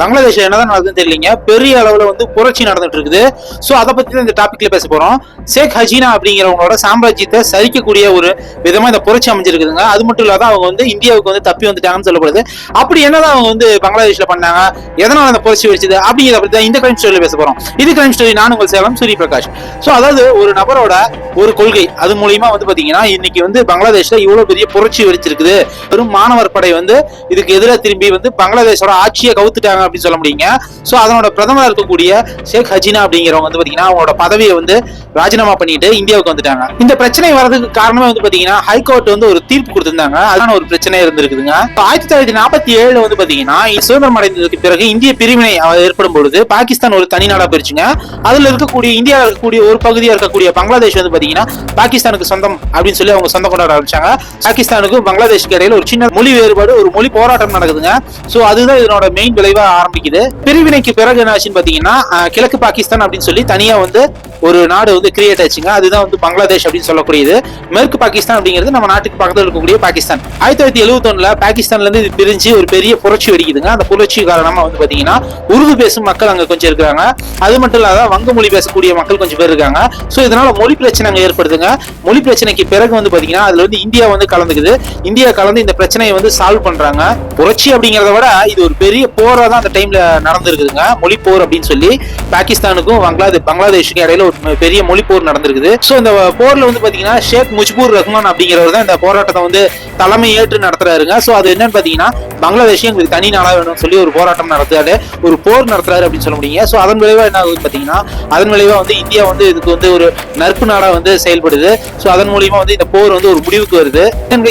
பங்களாதேஷ் என்னதான் நடக்குதுன்னு தெரியலீங்க. பெரிய அளவுல வந்து புரட்சி நடந்துட்டு இருக்குது சோ அதை பத்தி தான் இந்த டாபிக்ல பேச போறோம். ஷேக் ஹசீனா அப்படிங்கிறவங்களோட சாம்ராஜ்யத்தை சரிக்கக்கூடிய ஒரு விதமா இந்த புரட்சி அமைஞ்சிருக்குதுங்க. அது மட்டும் இல்லாத அவங்க வந்து இந்தியாவுக்கு வந்து தப்பி வந்துட்டாங்கன்னு சொல்லப்படுது. அப்படி என்னதான் அவங்க வந்து பங்களாதேஷ்ல பண்ணாங்க? எதனால அந்த புரட்சி வெடிச்சது? அப்படிங்கிறத பத்தி தான் இந்த கிரைம் ஸ்டோரியில பேச போறோம். இது கிரைம் ஸ்டோரி நான் உங்கள் சேலம் சூரிய பிரகாஷ் சோ அதாவது ஒரு நபரோட ஒரு கொள்கை அது மூலியமா வந்து பாத்தீங்கன்னா இன்னைக்கு வந்து பங்களாதேஷ்ல இவ்வளவு பெரிய புரட்சி வச்சிருக்குது வெறும் மாணவர் படை வந்து இதுக்கு எதிராக திரும்பி வந்து பங்களாதேஷோட ஆட்சியை கவுத்துட்டாங்க. அப்படின்னு சொல்ல முடியுங்க. சோ அதனோட பிரதமராக இருக்கக்கூடிய ஷேக் ஹஜீனா அப்படிங்கிறவங்க வந்து பாத்தீங்கன்னா அவங்களோட பதவியை வந்து ராஜினாமா பண்ணிட்டு இந்தியாவுக்கு வந்துட்டாங்க. இந்த பிரச்சனை வர்றதுக்கு காரணமே வந்து பாத்தீங்கன்னா ஹைகோர்ட் வந்து ஒரு தீர்ப்பு கொடுத்துருந்தாங்க. அதான ஒரு பிரச்சனை இருந்திருக்குதுங்க. ஆயிரத்தி தொள்ளாயிரத்தி நாற்பத்தி ஏழுல வந்து பார்த்தீங்கன்னா சுதந்திரம் அடைந்ததுக்கு பிறகு இந்திய பிரிவினை ஏற்படும் பொழுது பாகிஸ்தான் ஒரு தனி நாடா போயிருச்சுங்க. அதுல இருக்கக்கூடிய இந்தியாவில் இருக்கக்கூடிய ஒரு பகுதியாக இருக்கக்கூடிய பங்களாதேஷ் வந்து பாத்தீங்கன்னா பாகிஸ்தானுக்கு சொந்தம் அப்படின்னு சொல்லி அவங்க சொந்தம் கொண்டாட ஆரம்பிச்சாங்க. பாகிஸ்தானுக்கும் பங்களாதேஷ்க்கு இடையில ஒரு சின்ன மொழி வேறுபாடு ஒரு மொழி போராட்டம் நடக்குதுங்க. சோ அதுதான் இதனோட மெயின் விளைவா ஆரம்பிக்குது. பிரிவினைக்கு பிறகு என்ன ஆச்சுன்னு பாத்தீங்கன்னா கிழக்கு பாகிஸ்தான் அப்படின்னு சொல்லி தனியா வந்து ஒரு நாடு வந்து கிரியேட் ஆச்சுங்க அதுதான் வந்து பங்களாதேஷ் அப்படின்னு சொல்லக்கூடியது. மேற்கு பாகிஸ்தான் அப்படிங்கிறது நம்ம நாட்டுக்கு பக்கத்தில் இருக்கக்கூடிய பாகிஸ்தான். ஆயிரத்தி தொள்ளாயிரத்தி எழுபத்தொன்னுல பாகிஸ்தான்ல இருந்து இது பிரிஞ்சு ஒரு பெரிய புரட்சி வெடிக்குதுங்க. அந்த புரட்சி காரணமா வந்து பாத்தீங்கன்னா உருது பேசும் மக்கள் அங்க கொஞ்சம் இருக்கிறாங்க. அது மட்டும் இல்லாத வங்க மொழி பேசக்கூடிய மக்கள் கொஞ்சம் பேர் இருக்காங்க. சோ இதனால மொழி பிரச்சனை அங்க ஏற்படுதுங்க. மொழி பிரச்சனைக்கு பிறகு வந்து பாத்தீங்கன்னா அதுல வந்து இந்தியா வந்து கலந்துக்குது. இந்தியா கலந்து இந்த பிரச்சனையை வந்து சால்வ் பண்றாங்க. புரட்சி அப்படிங்கறத விட இது ஒரு பெரிய போரா தான் அந்த டைம்ல நடந்திருக்குதுங்க. மொழி போர் அப்படின்னு சொல்லி பாகிஸ்தானுக்கும் பங்களாதேஷ் பங்களாதேஷுக்கும் இடையில பெரிய மொழி போர் நடந்திருக்குது. ஸோ இந்த போர்ல வந்து பாத்தீங்கன்னா ஷேக் முஜ்பூர் ரஹ்மான் அப்படிங்கிறவர் தான் இந்த போராட்டத்தை வந்து தலைமை ஏற்று நடத்துறாருங்க. ஸோ அது என்னன்னு பாத்தீங்கன்னா பங்களாதேஷ் எங்களுக்கு தனி நாளாக வேணும்னு சொல்லி ஒரு போராட்டம் நடத்துறாரு. ஒரு போர் நடத்துறாரு அப்படின்னு சொல்ல முடியுங்க. ஸோ அதன் விளைவாக என்ன ஆகுது பாத்தீங்கன்னா அதன் விளைவாக வந்து இந்தியா வந்து இதுக்கு வந்து ஒரு நட்பு நாடாக வந்து செயல்படுது. ஸோ அதன் மூலியமா வந்து இந்த போர் வந்து ஒரு முடிவுக்கு வருது.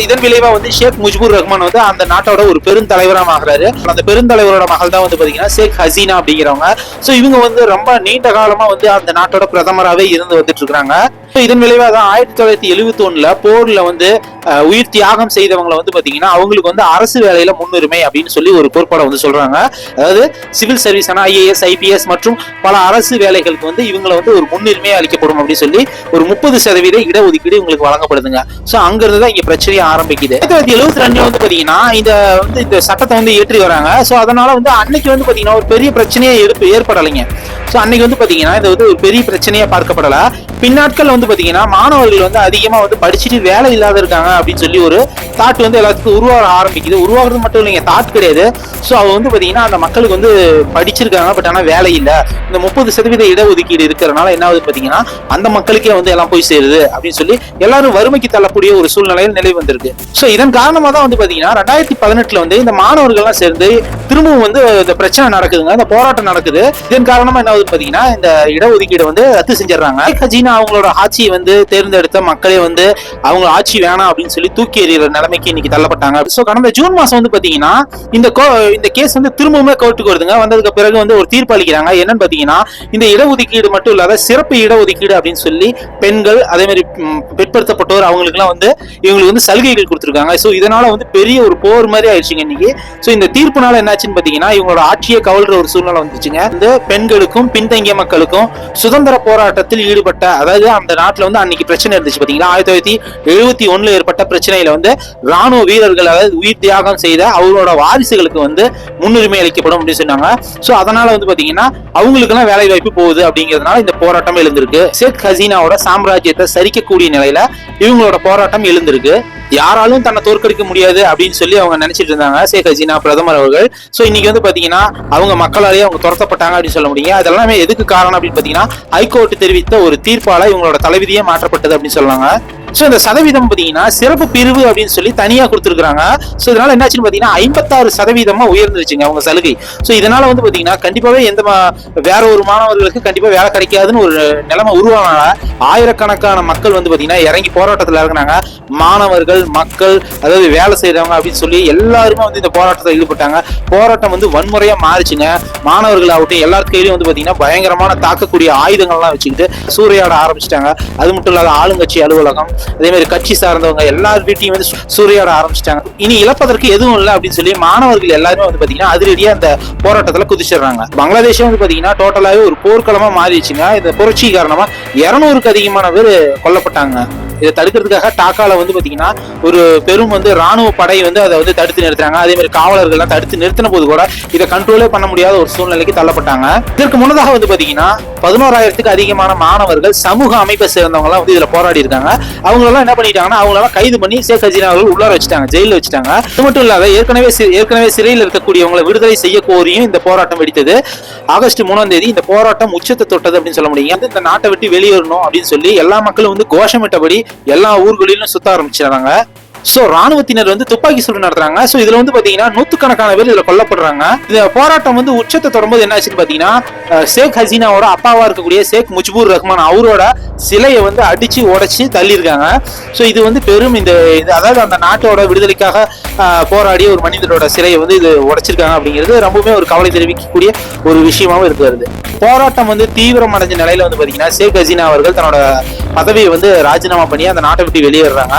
இதன் விளைவாக வந்து ஷேக் முஜ்பூர் ரஹ்மான் வந்து அந்த நாட்டோட ஒரு பெருந்தலைவராக ஆகிறாரு. அந்த பெருந்தலைவரோட மகள் தான் வந்து பாத்தீங்கன்னா ஷேக் ஹசீனா அப்படிங்கிறவங்க. ஸோ இவங்க வந்து ரொம்ப நீண்ட காலமா வந்து அந்த நாட்டோட பிரதமராகவே இருந்து வந்துட்டு இருக்கிறாங்க இதன் விளைவாக தான் ஆயிரத்தி தொள்ளாயிரத்தி எழுபத்தி ஒண்ணுல போர்ல வந்து உயிர் தியாகம் செய்தவங்களை வந்து பாத்தீங்கன்னா அவங்களுக்கு வந்து அரசு வேலையில முன்னுரிமை அப்படின்னு சொல்லி ஒரு கோட்பாடை வந்து சொல்றாங்க. அதாவது சிவில் சர்வீஸ் ஆனா ஐஏஎஸ் ஐபிஎஸ் மற்றும் பல அரசு வேலைகளுக்கு வந்து இவங்களை வந்து ஒரு முன்னுரிமை அளிக்கப்படும் அப்படின்னு சொல்லி ஒரு முப்பது சதவீத இடஒதுக்கீடு இவங்களுக்கு வழங்கப்படுதுங்க. ஸோ அங்கிருந்து தான் இங்க பிரச்சனையே ஆரம்பிக்குது. ஆயிரத்தி தொள்ளாயிரத்தி எழுபத்தி ரெண்டு வந்து பாத்தீங்கன்னா இந்த வந்து இந்த சட்டத்தை வந்து ஏற்றி வராங்க. ஸோ அதனால வந்து அன்னைக்கு வந்து பாத்தீங்கன்னா ஒரு பெரிய பிரச்சனையே ஏற்ப- ஏற்படலைங்க. ஸோ அன்னைக்கு வந்து பாத்தீங்கன்னா இது வந்து ஒரு பெரிய பிரச்சனையா பார்க்கப்படல. பின்னாட்கள் வந்து பாத்தீங்கன்னா மாணவர்கள் வந்து அதிகமா வந்து படிச்சுட்டு வேலை இல்லாத இருக்காங்க. அப்படின்னு சொல்லி ஒரு தாட் வந்து எல்லாத்துக்கும் உருவாக ஆரம்பிக்குது. உருவாகிறது மட்டும் இல்லைங்க தாட் கிடையாது. ஸோ அவங்க வந்து பார்த்தீங்கன்னா அந்த மக்களுக்கு வந்து படிச்சிருக்காங்க பட் ஆனால் வேலை இல்லை. இந்த முப்பது சதவீத இடஒதுக்கீடு இருக்கிறனால என்ன ஆகுது பார்த்தீங்கன்னா அந்த மக்களுக்கே வந்து எல்லாம் போய் சேருது அப்படின்னு சொல்லி எல்லாரும் வறுமைக்கு தள்ளக்கூடிய ஒரு சூழ்நிலையில் நிலை வந்திருக்கு. ஸோ இதன் காரணமாக தான் வந்து பாத்தீங்கன்னா ரெண்டாயிரத்தி பதினெட்டுல வந்து இந்த மாணவர்கள்லாம் சேர்ந்து திரும்பவும் வந்து இந்த பிரச்சனை நடக்குதுங்க இந்த போராட்டம் நடக்குது. இதன் காரணமாக என்ன ஆகுது பாத்தீங்கன்னா இந்த இடஒதுக்கீடு வந்து ரத்து செஞ்சிடறாங்க. கஜினா அவங்களோட ஆட்சியை வந்து தேர்ந்தெடுத்த மக்களே வந்து அவங்க ஆட்சி வேணாம் அப்படின்னு சொல்லி தூக்கி எறிகிற நிலைமைக்கு இன்னைக்கு தள்ளப்பட்டாங்க. ஸோ கடந்த ஜூன் மாசம் வந்து பாத்தீங்கன்னா இந்த கோ- இந்த கேஸ் வந்து திரும்பவுமே கோர்ட்டுக்கு வருதுங்க. வந்ததுக்கு பிறகு வந்து ஒரு தீர்ப்பு அளிக்கிறாங்க. என்னன்னு பாத்தீங்கன்னா இந்த இடஒதுக்கீடு மட்டும் இல்லாத சிறப்பு இடஒதுக்கீடு அப்படின்னு சொல்லி பெண்கள் அதே மாதிரி ம், பிற்படுத்தப்பட்டோர் அவங்களுக்குலாம் வந்து இவங்களுக்கு வந்து சலுகைகள் கொடுத்துருக்காங்க. ஸோ இதனால வந்து பெரிய ஒரு போர் மாதிரி ஆயிடுச்சுங்க இன்னைக்கு. ஸோ இந்த தீர்ப்புனால என்னாச்சுன்னு பாத்தீங்கன்னா இவங்களோட ஆட்சியை கவல்ற ஒரு சூழ்நிலை வந்துச்சுங்க. இந்த பெண்களுக்கும் பின்தங்கிய மக்களுக்கும் சுதந்திர போராட்டத்தில் ஈடுபட்ட அதாவது அந்த நாட்டில் வந்து அன்னைக்கு பிரச்சனை இருந்துச்சு பாத்தீங்களா? ஆயிரத்தி தொள்ளாயிரத்தி எழுபத்தி ஒண்ணுல ஏற்பட்ட பிரச்சனையில வந்து ராணுவ வீரர்கள் அதாவது உயிர் தியாகம் செய்த அவரோட வாரிசுகளுக்கு வந்து முன்னுரிமை அளிக்கப்படும் அப்படின்னு சொன்னாங்க. சோ அதனால வந்து பாத்தீங்கன்னா அவங்களுக்கு எல்லாம் வேலை வாய்ப்பு போகுது அப்படிங்கிறதுனால இந்த போராட்டம் எழுந்திருக்கு. ஷேக் ஹசீனாவோட சாம்ராஜ்யத்தை சரிக்கக்கூடிய நிலையில இவங்களோட போராட்டம் எழுந்திருக்கு. யாராலும் தன்னை தோற்கடிக்க முடியாது அப்படின்னு சொல்லி அவங்க நினைச்சிட்டு இருந்தாங்க ஷேக் ஹசீனா பிரதமர் அவர்கள். சோ இன்னைக்கு வந்து பாத்தீங்கன்னா அவங்க மக்களாலேயே அவங்க துரத்தப்பட்டாங்க அப்படின்னு சொல்ல முடியும். அதெல்லாமே எதுக்கு காரணம் அப்படின்னு பாத்தீங்கன்னா ஹைகோர்ட் தெரிவித்த ஒரு தீர்ப்பால இவங்களோட தலைவிதியே மாற்றப்பட்டது அப்படின்னு சொல்லுவாங்க ஸோ இந்த சதவீதம் பார்த்தீங்கன்னா சிறப்பு பிரிவு அப்படின்னு சொல்லி தனியாக கொடுத்துருக்காங்க ஸோ இதனால என்னாச்சுன்னு பார்த்தீங்கன்னா ஐம்பத்தாறு சதவீதமாக உயர்ந்துருச்சுங்க அவங்க சலுகை. ஸோ இதனால வந்து பார்த்தீங்கன்னா கண்டிப்பாகவே எந்த மா- வேற ஒரு மாணவர்களுக்கு கண்டிப்பாக வேலை கிடைக்காதுன்னு ஒரு நிலைமை உருவானால ஆயிரக்கணக்கான மக்கள் வந்து பார்த்தீங்கன்னா இறங்கி போராட்டத்தில் இறங்குனாங்க. மாணவர்கள் மக்கள் அதாவது வேலை செய்கிறவங்க அப்படின்னு சொல்லி எல்லாருமே வந்து இந்த போராட்டத்தில் ஈடுபட்டாங்க. போராட்டம் வந்து வன்முறையாக மாறிச்சுங்க. மாணவர்கள் ஆகட்டும் எல்லார் கையிலையும் வந்து பார்த்தீங்கன்னா பயங்கரமான தாக்கக்கூடிய ஆயுதங்கள்லாம் வச்சுக்கிட்டு சூறையாட ஆரம்பிச்சிட்டாங்க. அது மட்டும் இல்லாத ஆளுங்கட்சி அலுவலகம் அதே மாதிரி கட்சி சார்ந்தவங்க எல்லார் வீட்டையும் வந்து சூ- சூறையாட ஆரம்பிச்சிட்டாங்க. இனி இழப்பதற்கு எதுவும் இல்லை அப்படின்னு சொல்லி மாணவர்கள் எல்லாருமே வந்து பாத்தீங்கன்னா அதிரடியா அந்த போராட்டத்துல குதிச்சிடுறாங்க. பங்களாதேஷ் வந்து பாத்தீங்கன்னா டோட்டலாவே ஒரு போர்க்களமா மாறிடுச்சுங்க. இந்த புரட்சி காரணமா இருநூறுக்கு அதிகமான பேர் கொல்லப்பட்டாங்க. இதை தடுக்கிறதுக்காக டாக்கால வந்து பாத்தீங்கன்னா ஒரு பெரும் வந்து ராணுவ படை வந்து அதை வந்து தடுத்து நிறுத்துறாங்க. அதே மாதிரி காவலர்கள்லாம் தடுத்து நிறுத்தின போது கூட இதை கண்ட்ரோலே பண்ண முடியாத ஒரு சூழ்நிலைக்கு தள்ளப்பட்டாங்க. இதற்கு முன்னதாக வந்து பாத்தீங்கன்னா பதினோராயிரத்துக்கு அதிகமான மாணவர்கள் சமூக அமைப்பை சேர்ந்தவங்க எல்லாம் வந்து இதுல போராடி இருக்காங்க. அவங்களெல்லாம் என்ன பண்ணிட்டாங்கன்னா அவங்களெல்லாம் கைது பண்ணி ஷேக் ஹசீனா அவர்கள் உள்ளார வச்சுட்டாங்க ஜெயிலில் வச்சுட்டாங்க. அது மட்டும் இல்லாத ஏற்கனவே ஏற்கனவே சிறையில் இருக்கக்கூடியவங்களை விடுதலை செய்ய கோரியும் இந்த போராட்டம் வெடித்தது. ஆகஸ்ட் மூணாம் தேதி இந்த போராட்டம் உச்சத்தை தொட்டது அப்படின்னு சொல்ல முடியும். இந்த நாட்டை விட்டு வெளியேறணும் அப்படின்னு சொல்லி எல்லா மக்களும் வந்து கோஷமிட்டபடி எல்லா ஊர்களிலும் சுத்த ஆரம்பிச்சிடுறாங்க சோ ராணுவத்தினர் வந்து துப்பாக்கி சூடு நடத்துறாங்க. சோ இதுல வந்து பாத்தீங்கன்னா நூத்துக்கணக்கான பேர் இதுல கொல்லப்படுறாங்க. இந்த போராட்டம் வந்து உச்சத்தை தொடரும்போது என்ன ஆச்சுன்னு பாத்தீங்கன்னா ஷேக் ஹசீனாவோட அப்பாவா இருக்கக்கூடிய ஷேக் முஜ்பூர் ரஹ்மான் அவரோட சிலையை வந்து அடிச்சு உடைச்சு தள்ளியிருக்காங்க. சோ இது வந்து பெரும் இந்த இது அதாவது அந்த நாட்டோட விடுதலைக்காக போராடிய ஒரு மனிதரோட சிலையை வந்து இது உடைச்சிருக்காங்க அப்படிங்கிறது ரொம்பவுமே ஒரு கவலை தெரிவிக்கக்கூடிய ஒரு விஷயமாவும் இருக்கு வருது. போராட்டம் வந்து தீவிரம் அடைஞ்ச நிலையில வந்து பாத்தீங்கன்னா ஷேக் ஹசீனா அவர்கள் தன்னோட பதவியை வந்து ராஜினாமா பண்ணி அந்த நாட்டை விட்டு வெளியேறாங்க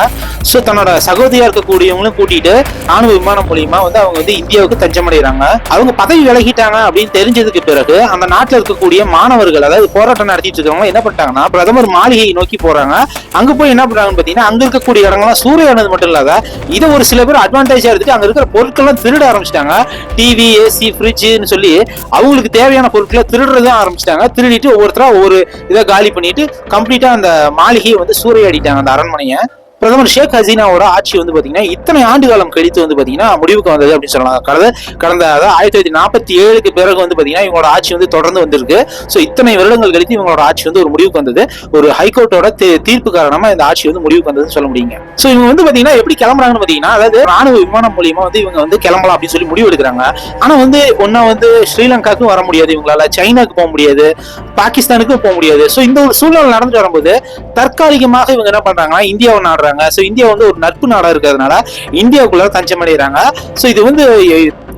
ஸோ தன்னோட சகோதரியா இருக்கக்கூடியவங்களும் கூட்டிட்டு ராணுவ விமானம் மூலியமா வந்து அவங்க வந்து இந்தியாவுக்கு தஞ்சமடைகிறாங்க அவங்க பதவி விலகிட்டாங்க அப்படின்னு தெரிஞ்சதுக்கு பிறகு அந்த நாட்டில் இருக்கக்கூடிய மாணவர்கள் அதாவது போராட்டம் நடத்திட்டு இருக்கவங்க என்ன பண்ணிட்டாங்கன்னா பிரதமர் மாளிகையை நோக்கி போறாங்க. அங்க போய் என்ன பண்றாங்கன்னு பாத்தீங்கன்னா அங்க இருக்கக்கூடிய இடங்கள்லாம் சூறையானது மட்டும் இல்லாத இதை ஒரு சில பேர் அட்வான்டேஜா எடுத்துட்டு அங்க இருக்கிற பொருட்கள்லாம் திருட ஆரம்பிச்சிட்டாங்க. டிவி ஏசி ஃப்ரிட்ஜுன்னு சொல்லி அவங்களுக்கு தேவையான பொருட்களை திருடுறதும் ஆரம்பிச்சிட்டாங்க. திருடிட்டு ஒவ்வொருத்தரா ஒவ்வொரு இதை காலி பண்ணிட்டு கம்ப்ளீட்டா அந்த மாளிகையை வந்து சூறையாடிட்டாங்க அந்த அரண்மனையை. பிரதமர் ஷேக் ஹசீனாவோட ஆட்சி வந்து பாத்தீங்கன்னா இத்தனை ஆண்டு காலம் கழித்து வந்து பாத்தீங்கன்னா முடிவுக்கு வந்தது அப்படின்னு சொல்லலாம். கடந்த கடந்த அதாவது ஆயிரத்தி தொள்ளாயிரத்தி நாற்பத்தி ஏழுக்கு பிறகு வந்து பாத்தீங்கன்னா இவங்களோட ஆட்சி வந்து தொடர்ந்து வந்திருக்கு. ஸோ இத்தனை வருடங்கள் கழித்து இவங்களோட ஆட்சி வந்து ஒரு முடிவுக்கு வந்தது. ஒரு ஹைகோர்ட்டோட தீ- தீர்ப்பு காரணமா இந்த ஆட்சி வந்து முடிவுக்கு வந்ததுன்னு சொல்ல முடியுங்க. ஸோ இவங்க வந்து பாத்தீங்கன்னா எப்படி கிளம்புறாங்கன்னு பாத்தீங்கன்னா அதாவது ராணுவ விமானம் மூலியமா வந்து இவங்க வந்து கிளம்பலாம் அப்படின்னு சொல்லி முடிவு எடுக்கிறாங்க. ஆனா வந்து ஒன்னா வந்து ஸ்ரீலங்காவுக்கும் வர முடியாது இவங்களால சைனாக்கு போக முடியாது பாகிஸ்தானுக்கும் போக முடியாது. ஸோ இந்த ஒரு சூழ்நிலை நடந்துட்டு வரும்போது தற்காலிகமாக இவங்க என்ன பண்றாங்கன்னா இந்தியாவை நாடுறாங்க. ஸோ இந்தியா வந்து ஒரு நட்பு நாடா இருக்கிறதுனால இந்தியாவுக்குள்ள தஞ்சமடைகிறாங்க. ஸோ இது வந்து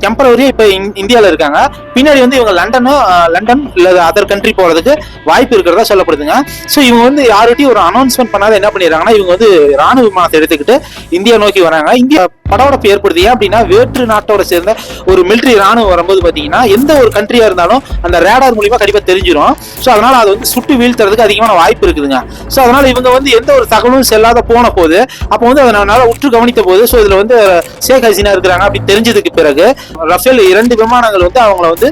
டெம்பரவரியா இப்ப இந்- இருக்காங்க. பின்னாடி வந்து இவங்க லண்டனோ லண்டன் இல்ல அதர் கண்ட்ரி போறதுக்கு வாய்ப்பு இருக்கிறதா சொல்லப்படுதுங்க. ஸோ இவங்க வந்து யார்கிட்டயும் ஒரு அனௌன்ஸ்மெண்ட் பண்ணாத என்ன பண்ணிடுறாங்கன்னா இவங்க வந்து ராணுவ விமானத்தை எடுத்துக்கிட்டு இந்தியா நோக்கி வராங்க. இந்தியா படவடப்பு ஏற்படுது. ஏன் அப்படின்னா வேற்று நாட்டோட சேர்ந்த ஒரு மிலிட்டரி ராணுவம் வரும்போது பாத்தீங்கன்னா எந்த ஒரு கண்ட்ரியா இருந்தாலும் அந்த ரேடார் மூலியமா கண்டிப்பா தெரிஞ்சிடும் ஸோ அதனால அது வந்து சுட்டு வீழ்த்துறதுக்கு அதிகமான வாய்ப்பு இருக்குதுங்க. ஸோ அதனால இவங்க வந்து எந்த ஒரு தகவலும் செல்லாத போன போது அப்போ வந்து அதனால உற்று கவனித்த போது ஸோ இதுல வந்து ஷேக் ஹசீனா இருக்கிறாங்க அப்படி தெரிஞ்சதுக்கு பிறகு ரஃபேல் இரண்டு விமானங்கள் வந்து அவங்கள வந்து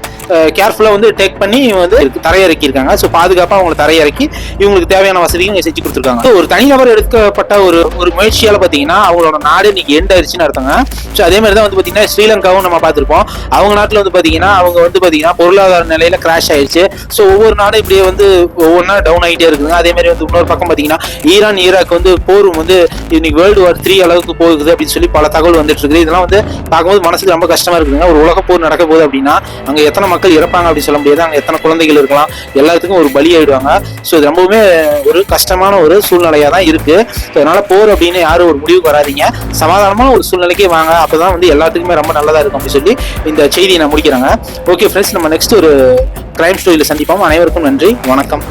கேர்ஃபுல்லாக வந்து டேக் பண்ணி வந்து தரையிறக்கி இருக்காங்க ஸோ பாதுகாப்பாக அவங்களை தரையிறக்கி இவங்களுக்கு தேவையான வசதியும் செஞ்சு கொடுத்துருக்காங்க. ஒரு தனிநபர் எடுக்கப்பட்ட ஒரு ஒரு முயற்சியால் பார்த்தீங்கன்னா அவங்களோட நாடு இன்னைக்கு எண்ட் ஆயிடுச்சுன்னு அர்த்தங்க. ஸோ அதே மாதிரி தான் வந்து பார்த்தீங்கன்னா ஸ்ரீலங்காவும் நம்ம பார்த்துருப்போம். அவங்க நாட்டில் வந்து பார்த்தீங்கன்னா அவங்க வந்து பார்த்தீங்கன்னா பொருளாதார நிலையில கிராஷ் ஆயிடுச்சு ஸோ ஒவ்வொரு நாடும் இப்படியே வந்து ஒவ்வொன்றா டவுன் ஆகிட்டே இருக்குதுங்க. அதே மாதிரி வந்து இன்னொரு பக்கம் பார்த்தீங்கன்னா ஈரான் ஈராக் வந்து போரும் வந்து இன்னைக்கு வேர்ல்டு வார் த்ரீ அளவுக்கு போகுது அப்படின்னு சொல்லி பல தகவல் வந்துட்டு இருக்குது. இதெல்லாம் வந்து பார்க்கும்போது மனசுக்கு ரொம்ப கஷ்டமா இருக்குதுங்க ஒரு உலக போர் நடக்க போகுது அப்படின்னா அங்க எத்தனை மக்கள் இறப்பாங்க அப்படின்னு சொல்ல முடியாது. அங்க எத்தனை குழந்தைகள் இருக்கலாம். எல்லாத்துக்கும் ஒரு பலி ஆயிடுவாங்க. ஸோ இது ரொம்பவுமே ஒரு கஷ்டமான ஒரு சூழ்நிலையா தான் இருக்கு. ஸோ அதனால போர் அப்படின்னு யாரும் ஒரு முடிவுக்கு வராதீங்க. சமாதானமான ஒரு சூழ்நிலைக்கே வாங்க. அப்பதான் வந்து எல்லாத்துக்குமே ரொம்ப நல்லதா இருக்கும் அப்படின்னு சொல்லி இந்த செய்தியை நான் முடிக்கிறேங்க. ஓகே ஃப்ரெண்ட்ஸ் நம்ம நெக்ஸ்ட் ஒரு கிரைம் ஸ்டோரியில் சந்திப்போம். அனைவருக்கும் நன்றி. வணக்கம்.